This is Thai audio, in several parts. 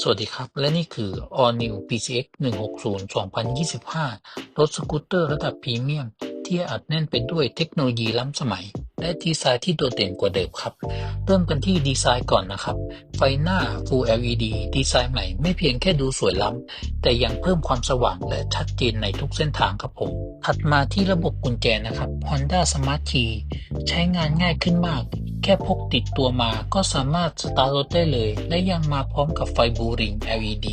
สวัสดีครับ และนี่คือ All New PCX 160 2025 รถสกูตเตอร์ระดับพรีเมียม ที่อัดแน่นไปด้วยเทคโนโลยีล้ำสมัย และดีไซน์ที่โดดเด่นกว่าเดิมครับ เริ่มกันที่ดีไซน์ก่อนนะครับ ไฟหน้า Full LED ดีไซน์ใหม่ไม่เพียงแค่ดูสวยล้ำ แต่ยังเพิ่มความสว่างและชัดเจนในทุกเส้นทางครับผม ถัดมาที่ระบบกุญแจนะครับ Honda Smart Key ใช้งานง่ายขึ้นมาก แค่พกติดตัวมาก็สามารถสตาร์ทรถได้เลย และยังมาพร้อมกับไฟบูริง LED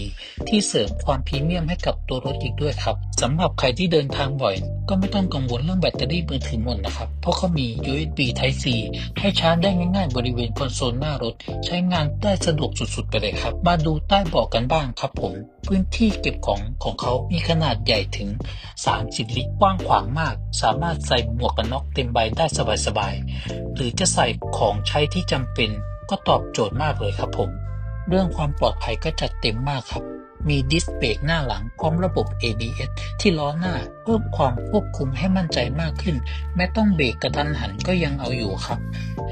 ที่เสริมความพรีเมียมให้กับตัวรถอีกด้วยครับ สำหรับใครที่เดินทางบ่อย ก็ไม่ต้องกังวลเรื่องแบตเตอรี่มือถือหมดนะครับ เพราะเขามี USB Type C ให้ชาร์จได้ง่ายๆ บริเวณคอนโซลหน้ารถ ใช้งานได้สะดวกสุดๆ ไปเลยครับ มาดูใต้เบาะกันบ้างครับผม พื้นที่เก็บของของเขามีขนาดใหญ่ถึง 30 ลิตรกว้างขวางมาก สามารถใส่หมวกกันน็อกเต็มใบได้สบายๆ หรือจะใส่ของใช้ที่จำเป็น ก็ตอบโจทย์มากเลยครับผม เรื่องความปลอดภัยก็จัดเต็มมากครับ มีดิสเบรกหน้าหลังพร้อมระบบ ABS ที่ล้อหน้าเพิ่มความควบคุมให้มั่นใจมากขึ้น แม้ต้องเบรกกระทันหันก็ยังเอาอยู่ครับ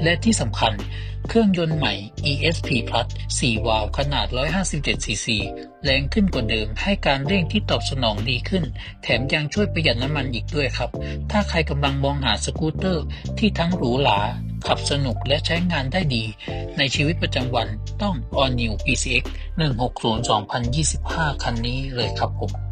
และที่สำคัญ เครื่องยนต์ใหม่ ESP Plus 4 วาล์วขนาด 157ซีซีแรงขึ้นกว่าเดิมให้การเร่งที่ตอบสนองดีขึ้น แถมยังช่วยประหยัดน้ำมันอีกด้วยครับ ถ้าใครกำลังมองหาสกูตเตอร์ที่ทั้งหรูหรา ขับสนุกและใช้งานได้ดี ในชีวิตประจำวันต้อง All New PCX 160 2025 คันนี้เลยครับผม